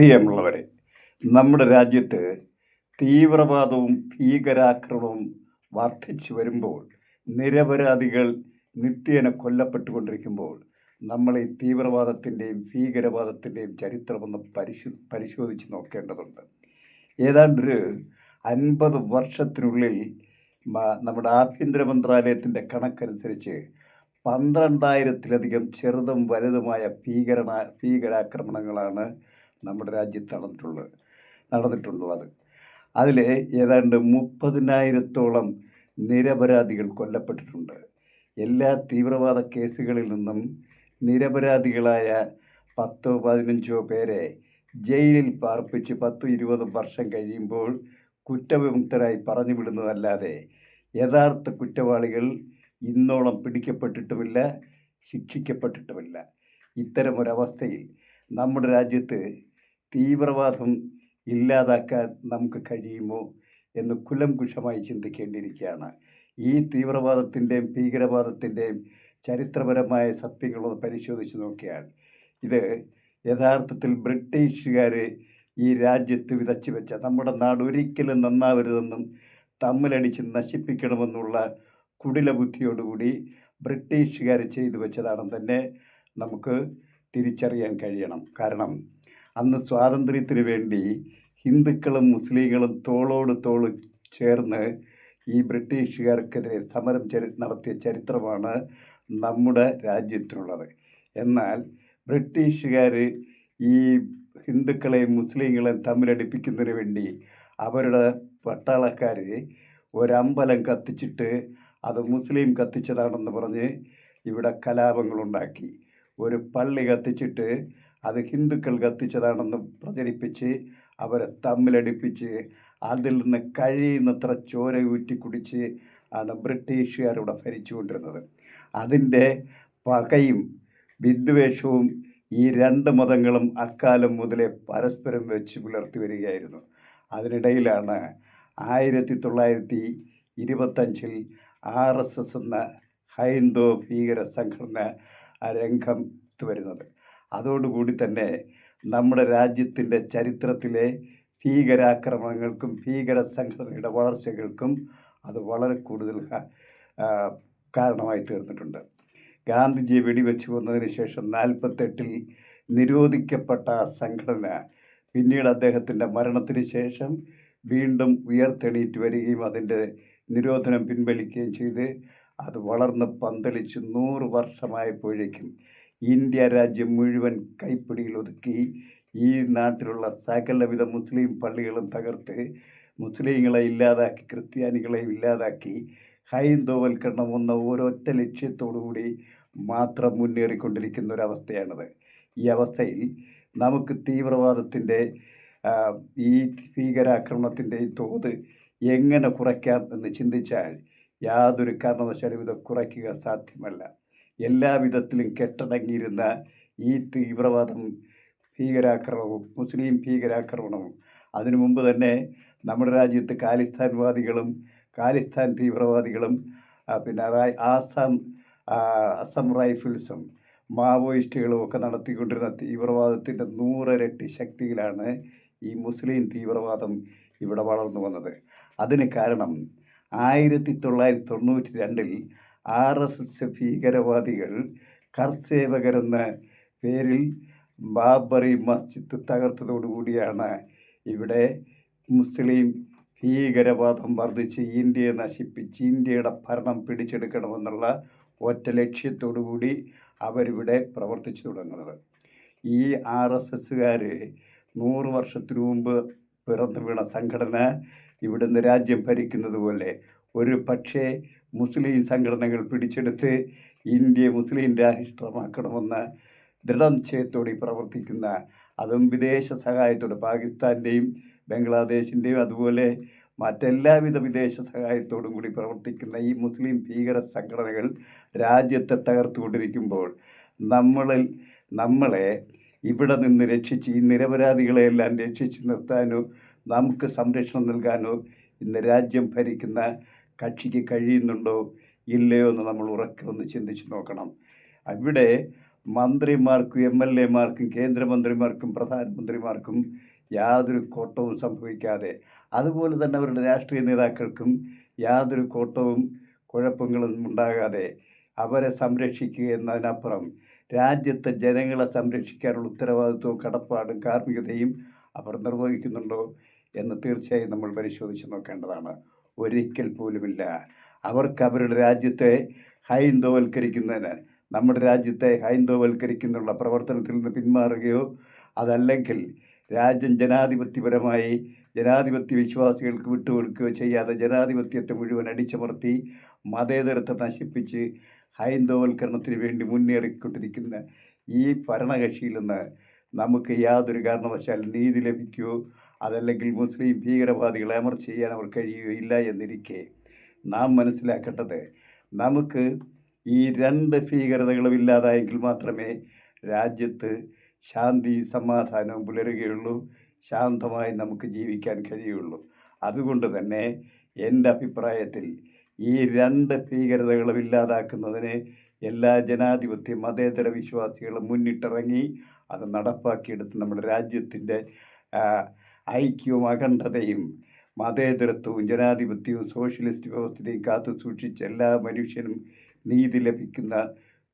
പ്രിയമുള്ളവരെ നമ്മുടെ രാജ്യത്ത് തീവ്രവാദവും ഭീകരാക്രമണവും വർദ്ധിച്ചു വരുമ്പോൾ നിരപരാധികൾ നിത്യേന കൊല്ലപ്പെട്ടുകൊണ്ടിരിക്കുമ്പോൾ നമ്മൾ ഈ തീവ്രവാദത്തിന്റെയും ഭീകരവാദത്തിന്റെയും ചരിത്രമൊന്ന് പരിശോ പരിശോധിച്ച് നോക്കേണ്ടതുണ്ട്. ഏതാണ്ടൊരു അൻപത് വർഷത്തിനുള്ളിൽ നമ്മുടെ ആഭ്യന്തര മന്ത്രാലയത്തിന്റെ കണക്കനുസരിച്ച് പന്ത്രണ്ടായിരത്തിലധികം ചെറുതും വലുതുമായ ഭീകരണ ഭീകരാക്രമണങ്ങളാണ് നമ്മുടെ രാജ്യത്ത് നടന്നിട്ടുള്ളത് നടന്നിട്ടുള്ളത് അതിൽ ഏതാണ്ട് മുപ്പതിനായിരത്തോളം നിരപരാധികൾ കൊല്ലപ്പെട്ടിട്ടുണ്ട്. എല്ലാ തീവ്രവാദ കേസുകളിൽ നിന്നും നിരപരാധികളായ പത്തോ പതിനഞ്ചോ പേരെ ജയിലിൽ പാർപ്പിച്ച് പത്തു ഇരുപത് വർഷം കഴിയുമ്പോൾ കുറ്റവിമുക്തരായി പറഞ്ഞു വിടുന്നതല്ലാതെ യഥാർത്ഥ കുറ്റവാളികൾ ഇന്നോളം പിടിക്കപ്പെട്ടിട്ടുമില്ല ശിക്ഷിക്കപ്പെട്ടിട്ടുമില്ല. ഇത്തരമൊരവസ്ഥയിൽ നമ്മുടെ രാജ്യത്ത് തീവ്രവാദം ഇല്ലാതാക്കാൻ നമുക്ക് കഴിയുമോ എന്ന് കുലംകുഷമായി ചിന്തിക്കേണ്ടിയിരിക്കുകയാണ്. ഈ തീവ്രവാദത്തിന്റെയും ഭീകരവാദത്തിന്റെയും ചരിത്രപരമായ സത്യങ്ങളൊന്ന് പരിശോധിച്ച് നോക്കിയാൽ ഇത് യഥാർത്ഥത്തിൽ ബ്രിട്ടീഷുകാർ ഈ രാജ്യത്ത് വിതച്ചു വെച്ച നമ്മുടെ നാട് ഒരിക്കലും നന്നാവരുതെന്നും തമ്മിലടിച്ച് നശിപ്പിക്കണമെന്നുള്ള കുടില ബുദ്ധിയോടുകൂടി ബ്രിട്ടീഷുകാർ ചെയ്തു വെച്ചതാണെന്ന് തന്നെ നമുക്ക് തിരിച്ചറിയാൻ കഴിയണം. കാരണം അന്ന് സ്വാതന്ത്ര്യത്തിന് വേണ്ടി ഹിന്ദുക്കളും മുസ്ലിങ്ങളും തോളോട് തോൾ ചേർന്ന് ഈ ബ്രിട്ടീഷുകാർക്കെതിരെ സമരം ചരി നടത്തിയ ചരിത്രമാണ് നമ്മുടെ രാജ്യത്തിനുള്ളത്. എന്നാൽ ബ്രിട്ടീഷുകാർ ഈ ഹിന്ദുക്കളെയും മുസ്ലിങ്ങളെയും തമ്മിലടിപ്പിക്കുന്നതിന് വേണ്ടി അവരുടെ പട്ടാളക്കാർ ഒരമ്പലം കത്തിച്ചിട്ട് അത് മുസ്ലിം കത്തിച്ചതാണെന്ന് പറഞ്ഞ് ഇവിടെ കലാപങ്ങളുണ്ടാക്കി. ഒരു പള്ളി കത്തിച്ചിട്ട് അത് ഹിന്ദുക്കൾ കത്തിച്ചതാണെന്ന് പ്രചരിപ്പിച്ച് അവരെ തമ്മിലടിപ്പിച്ച് അതിൽ നിന്ന് കഴിയുന്നത്ര ചോര ഊറ്റി കുടിച്ച് ആണ് ബ്രിട്ടീഷുകാർ ഇവിടെ ഭരിച്ചുകൊണ്ടിരുന്നത്. അതിന്റെ പകയും വിദ്വേഷവും ഈ രണ്ട് മതങ്ങളും അക്കാലം മുതലേ പരസ്പരം വെച്ച് പുലർത്തി വരികയായിരുന്നു. അതിനിടയിലാണ് ആയിരത്തി തൊള്ളായിരത്തി ഇരുപത്തഞ്ചിൽ ആർ എസ് എസ് എന്ന ഹൈന്ദവ ഭീകര സംഘടന രംഗത്ത് വരുന്നത്. അതോടുകൂടി തന്നെ നമ്മുടെ രാജ്യത്തിന്റെ ചരിത്രത്തിലെ ഭീകരാക്രമണങ്ങൾക്കും ഭീകര സംഘടനയുടെ വളർച്ചകൾക്കും അത് വളരെ കൂടുതൽ കാരണമായി തീർന്നിട്ടുണ്ട്. ഗാന്ധിജിയെ വെടിവെച്ച് കൊന്നതിന് ശേഷം നാൽപ്പത്തെട്ടിൽ നിരോധിക്കപ്പെട്ട സംഘടന പിന്നീട് അദ്ദേഹത്തിന്റെ മരണത്തിന് ശേഷം വീണ്ടും ഉയർത്തെണീറ്റ് വരികയും അതിന്റെ നിരോധനം പിൻവലിക്കുകയും ചെയ്ത് അത് വളർന്ന് പന്തലിച്ച് നൂറ് വർഷമായപ്പോഴേക്കും ഇന്ത്യ രാജ്യം മുഴുവൻ കൈപ്പിടിയിൽ ഒതുക്കി ഈ നാട്ടിലുള്ള സകലവിധ മുസ്ലിം പള്ളികളും തകർത്ത് മുസ്ലിങ്ങളെ ഇല്ലാതാക്കി ക്രിസ്ത്യാനികളെയും ഇല്ലാതാക്കി ഹൈന്ദവൽക്കരണം എന്ന ഒരൊറ്റ ലക്ഷ്യത്തോടുകൂടി മാത്രം മുന്നേറിക്കൊണ്ടിരിക്കുന്ന ഒരവസ്ഥയാണത് ഈ അവസ്ഥയിൽ നമുക്ക് തീവ്രവാദത്തിന്റെ ഈ ഭീകരാക്രമണത്തിന്റെയും തോത് എങ്ങനെ കുറയ്ക്കാം എന്ന് ചിന്തിച്ചാൽ യാതൊരു കാരണവശാലും ഇത് കുറയ്ക്കുക സാധ്യമല്ല. എല്ലാ വിധത്തിലും കെട്ടടങ്ങിയിരുന്ന ഈ തീവ്രവാദം ഭീകരാക്രമണവും മുസ്ലിം ഭീകരാക്രമണവും. അതിനു മുമ്പ് തന്നെ നമ്മുടെ രാജ്യത്ത് ഖാലിസ്ഥാൻവാദികളും ഖാലിസ്ഥാൻ തീവ്രവാദികളും പിന്നെ ആസാം അസം റൈഫിൾസും മാവോയിസ്റ്റുകളും ഒക്കെ നടത്തിക്കൊണ്ടിരുന്ന തീവ്രവാദത്തിന്റെ നൂറിരട്ടി ശക്തിയിലാണ് ഈ മുസ്ലിം തീവ്രവാദം ഇവിടെ വളർന്നു വന്നത്. അതിന് കാരണം ആയിരത്തി തൊള്ളായിരത്തി തൊണ്ണൂറ്റി രണ്ടിൽ ആർ എസ് എസ് ഭീകരവാദികൾ കർസേവകരെന്ന പേരിൽ ബാബറി മസ്ജിദ് തകർത്തതോടുകൂടിയാണ് ഇവിടെ മുസ്ലിം ഭീകരവാദം വർദ്ധിച്ച് ഇന്ത്യയെ നശിപ്പിച്ച് ഇന്ത്യയുടെ ഭരണം പിടിച്ചെടുക്കണമെന്നുള്ള ഒറ്റ ലക്ഷ്യത്തോടു കൂടി അവരിവിടെ പ്രവർത്തിച്ചു തുടങ്ങുന്നത്. ഈ ആർ എസ് എസ്സുകാർ നൂറ് വർഷത്തിനു മുമ്പ് പിറന്നു വീണ സംഘടന ഇവിടുന്ന് രാജ്യം ഭരിക്കുന്നത് പോലെ ഒരു പക്ഷേ മുസ്ലിം സംഘടനകൾ പിടിച്ചെടുത്ത് ഇന്ത്യ മുസ്ലിം രാഷ്ട്രമാക്കണമെന്ന് ദൃഢനിശ്ചയത്തോടെ പ്രവർത്തിക്കുന്ന അതും വിദേശ സഹായത്തോടെ പാകിസ്ഥാന്റെയും ബംഗ്ലാദേശിന്റെയും അതുപോലെ മറ്റെല്ലാവിധ വിദേശ സഹായത്തോടും കൂടി പ്രവർത്തിക്കുന്ന ഈ മുസ്ലിം ഭീകര സംഘടനകൾ രാജ്യത്തെ തകർത്തുകൊണ്ടിരിക്കുമ്പോൾ നമ്മളിൽ നമ്മളെ ഇവിടെ നിന്ന് രക്ഷിച്ച് ഈ നിരപരാധികളെയെല്ലാം രക്ഷിച്ച് നിർത്താനോ നമുക്ക് സംരക്ഷണം നൽകാനോ ഇന്ന് രാജ്യം ഭരിക്കുന്ന കക്ഷിക്ക് കഴിയുന്നുണ്ടോ ഇല്ലയോ എന്ന് നമ്മൾ ഉറക്കെ ഒന്ന് ചിന്തിച്ച് നോക്കണം. അവിടെ മന്ത്രിമാർക്കും എം എൽ എമാർക്കും കേന്ദ്രമന്ത്രിമാർക്കും പ്രധാനമന്ത്രിമാർക്കും യാതൊരു കോട്ടവും സംഭവിക്കാതെ അതുപോലെ തന്നെ അവരുടെ രാഷ്ട്രീയ നേതാക്കൾക്കും യാതൊരു കോട്ടവും കുഴപ്പങ്ങളും ഉണ്ടാകാതെ അവരെ സംരക്ഷിക്കുക എന്നതിനപ്പുറം രാജ്യത്തെ ജനങ്ങളെ സംരക്ഷിക്കാനുള്ള ഉത്തരവാദിത്വവും കടപ്പാടും കാർമ്മികതയും അവർ നിർവഹിക്കുന്നുണ്ടോ എന്ന് തീർച്ചയായും നമ്മൾ പരിശോധിച്ച് നോക്കേണ്ടതാണ്. ഒരിക്കൽ പോലുമില്ല. അവർക്ക് അവരുടെ രാജ്യത്തെ ഹൈന്ദവൽക്കരിക്കുന്നതിന് നമ്മുടെ രാജ്യത്തെ ഹൈന്ദവൽക്കരിക്കുന്നുള്ള പ്രവർത്തനത്തിൽ നിന്ന് പിന്മാറുകയോ അതല്ലെങ്കിൽ രാജ്യം ജനാധിപത്യപരമായി ജനാധിപത്യ വിശ്വാസികൾക്ക് വിട്ടുകൊടുക്കുകയോ ചെയ്യാതെ ജനാധിപത്യത്തെ മുഴുവൻ അടിച്ചമർത്തി മതേതരത്തെ നശിപ്പിച്ച് ഹൈന്ദവവൽക്കരണത്തിന് വേണ്ടി മുന്നേറിക്കൊണ്ടിരിക്കുന്ന ഈ ഭരണകക്ഷിയിൽ നിന്ന് നമുക്ക് യാതൊരു കാരണവശാലും നീതി ലഭിക്കുകയോ അതല്ലെങ്കിൽ മുസ്ലിം ഭീകരവാദികളെ അമർ ചെയ്യാൻ അവർ കഴിയുകയില്ല എന്നിരിക്കെ നാം മനസ്സിലാക്കേണ്ടത് നമുക്ക് ഈ രണ്ട് ഭീകരതകളും ഇല്ലാതായെങ്കിൽ മാത്രമേ രാജ്യത്ത് ശാന്തി സമാധാനവും പുലരുകയുള്ളൂ ശാന്തമായി നമുക്ക് ജീവിക്കാൻ കഴിയുള്ളൂ. അതുകൊണ്ട് തന്നെ എന്റെ അഭിപ്രായത്തിൽ ഈ രണ്ട് ഭീകരതകളും ഇല്ലാതാക്കുന്നതിന് എല്ലാ ജനാധിപത്യ മതേതര വിശ്വാസികളും മുന്നിട്ടിറങ്ങി അത് നടപ്പാക്കിയെടുത്ത് നമ്മുടെ രാജ്യത്തിന്റെ ഐക്യവും അഖണ്ഡതയും മതേതരത്വവും ജനാധിപത്യവും സോഷ്യലിസ്റ്റ് വ്യവസ്ഥയും കാത്തു സൂക്ഷിച്ച് എല്ലാ മനുഷ്യനും നീതി ലഭിക്കുന്ന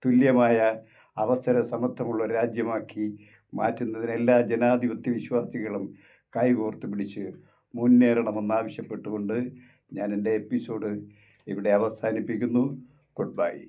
തുല്യമായ അവസര സമത്വമുള്ള രാജ്യമാക്കി മാറ്റുന്നതിന് എല്ലാ ജനാധിപത്യ വിശ്വാസികളും കൈകോർത്ത് പിടിച്ച് മുന്നേറണമെന്നാവശ്യപ്പെട്ടുകൊണ്ട് ഞാൻ എന്റെ എപ്പിസോഡ് ഇവിടെ അവസാനിപ്പിക്കുന്നു. Good bye.